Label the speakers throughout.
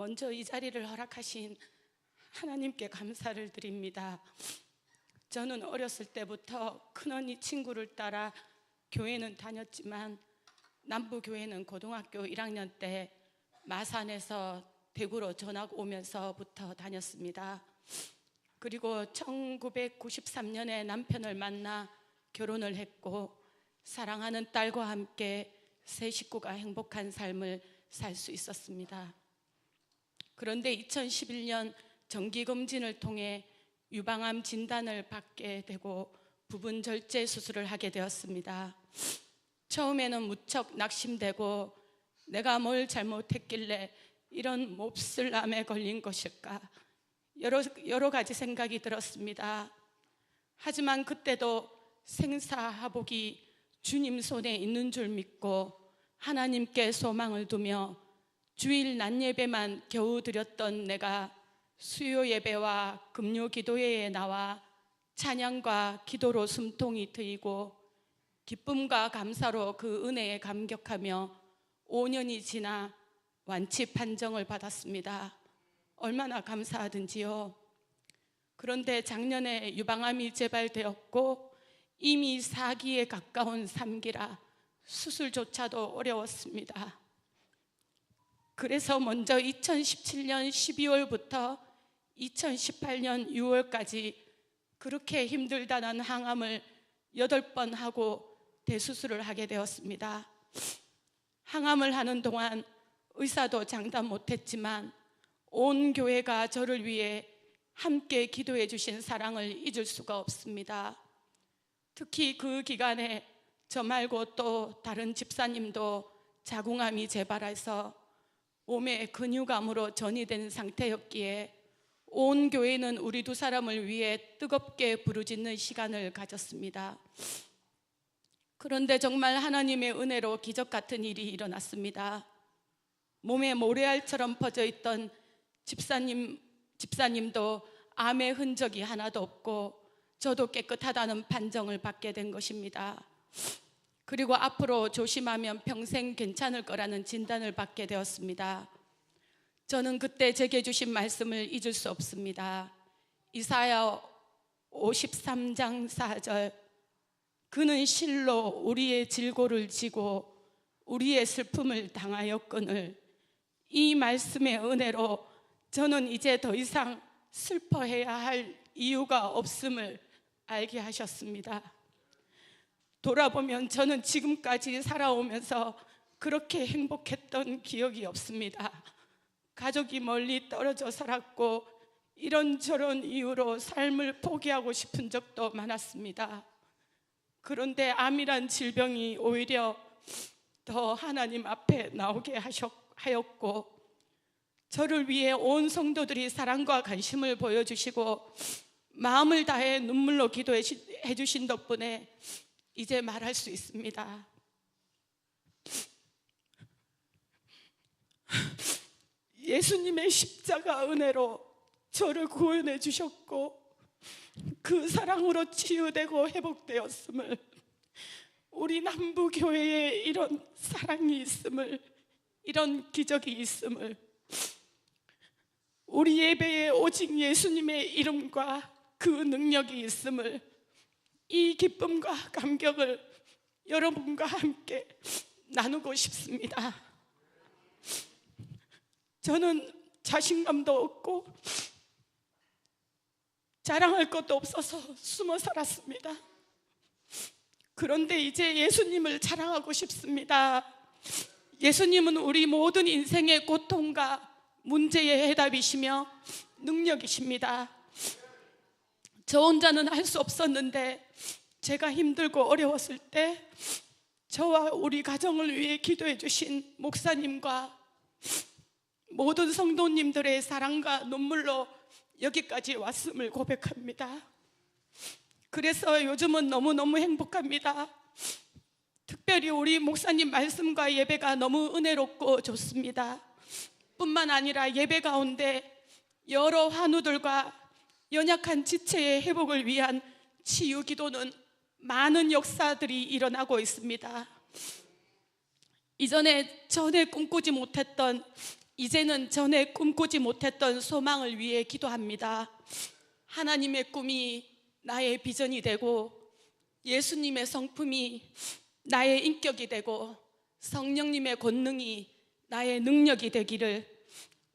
Speaker 1: 먼저 이 자리를 허락하신 하나님께 감사를 드립니다. 저는 어렸을 때부터 큰언니 친구를 따라 교회는 다녔지만 남부 교회는 고등학교 1학년 때 마산에서 대구로 전학 오면서부터 다녔습니다. 그리고 1993년에 남편을 만나 결혼을 했고 사랑하는 딸과 함께 세 식구가 행복한 삶을 살 수 있었습니다. 그런데 2011년 정기검진을 통해 유방암 진단을 받게 되고 부분 절제 수술을 하게 되었습니다. 처음에는 무척 낙심되고 내가 뭘 잘못했길래 이런 몹쓸 암에 걸린 것일까 여러, 여러 가지 생각이 들었습니다. 하지만 그때도 생사하복이 주님 손에 있는 줄 믿고 하나님께 소망을 두며 주일 낮 예배만 겨우 드렸던 내가 수요 예배와 금요 기도회에 나와 찬양과 기도로 숨통이 트이고 기쁨과 감사로 그 은혜에 감격하며 5년이 지나 완치 판정을 받았습니다. 얼마나 감사하든지요. 그런데 작년에 유방암이 재발되었고 이미 4기에 가까운 3기라 수술조차도 어려웠습니다. 그래서 먼저 2017년 12월부터 2018년 6월까지 그렇게 힘들다는 항암을 8번 하고 대수술을 하게 되었습니다. 항암을 하는 동안 의사도 장담 못했지만 온 교회가 저를 위해 함께 기도해 주신 사랑을 잊을 수가 없습니다. 특히 그 기간에 저 말고 또 다른 집사님도 자궁암이 재발해서 몸에 근육암으로 전이된 상태였기에 온 교회는 우리 두 사람을 위해 뜨겁게 부르짖는 시간을 가졌습니다. 그런데 정말 하나님의 은혜로 기적 같은 일이 일어났습니다. 몸에 모래알처럼 퍼져 있던 집사님 집사님도 암의 흔적이 하나도 없고 저도 깨끗하다는 판정을 받게 된 것입니다. 그리고 앞으로 조심하면 평생 괜찮을 거라는 진단을 받게 되었습니다. 저는 그때 제게 주신 말씀을 잊을 수 없습니다. 이사야 53장 4절 그는 실로 우리의 질고를 지고 우리의 슬픔을 당하였거늘 이 말씀의 은혜로 저는 이제 더 이상 슬퍼해야 할 이유가 없음을 알게 하셨습니다. 돌아보면 저는 지금까지 살아오면서 그렇게 행복했던 기억이 없습니다. 가족이 멀리 떨어져 살았고 이런저런 이유로 삶을 포기하고 싶은 적도 많았습니다. 그런데 암이란 질병이 오히려 더 하나님 앞에 나오게 하였고 저를 위해 온 성도들이 사랑과 관심을 보여주시고 마음을 다해 눈물로 기도해 주신 덕분에 이제 말할 수 있습니다. 예수님의 십자가 은혜로 저를 구원해 주셨고 그 사랑으로 치유되고 회복되었음을 우리 남부 교회에 이런 사랑이 있음을 이런 기적이 있음을 우리 예배에 오직 예수님의 이름과 그 능력이 있음을 이 기쁨과 감격을 여러분과 함께 나누고 싶습니다. 저는 자신감도 없고 자랑할 것도 없어서 숨어 살았습니다. 그런데 이제 예수님을 자랑하고 싶습니다. 예수님은 우리 모든 인생의 고통과 문제의 해답이시며 능력이십니다. 저 혼자는 할 수 없었는데 제가 힘들고 어려웠을 때 저와 우리 가정을 위해 기도해 주신 목사님과 모든 성도님들의 사랑과 눈물로 여기까지 왔음을 고백합니다. 그래서 요즘은 너무너무 행복합니다. 특별히 우리 목사님 말씀과 예배가 너무 은혜롭고 좋습니다. 뿐만 아니라 예배 가운데 여러 환우들과 연약한 지체의 회복을 위한 치유 기도는 많은 역사들이 일어나고 있습니다. 이전에 전에 꿈꾸지 못했던 이제는 전에 꿈꾸지 못했던 소망을 위해 기도합니다. 하나님의 꿈이 나의 비전이 되고 예수님의 성품이 나의 인격이 되고 성령님의 권능이 나의 능력이 되기를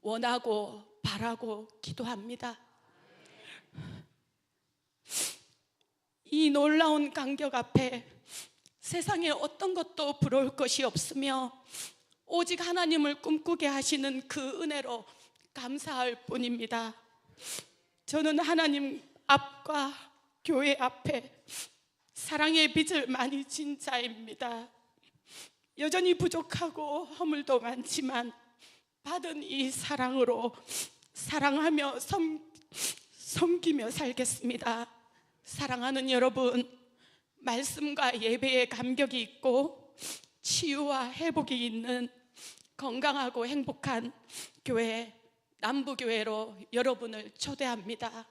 Speaker 1: 원하고 바라고 기도합니다. 이 놀라운 간격 앞에 세상에 어떤 것도 부러울 것이 없으며 오직 하나님을 꿈꾸게 하시는 그 은혜로 감사할 뿐입니다. 저는 하나님 앞과 교회 앞에 사랑의 빚을 많이 진 자입니다. 여전히 부족하고 허물도 많지만 받은 이 사랑으로 사랑하며 섬, 섬기며 살겠습니다. 사랑하는 여러분, 말씀과 예배에 감격이 있고 치유와 회복이 있는 건강하고 행복한 교회 남부교회로 여러분을 초대합니다.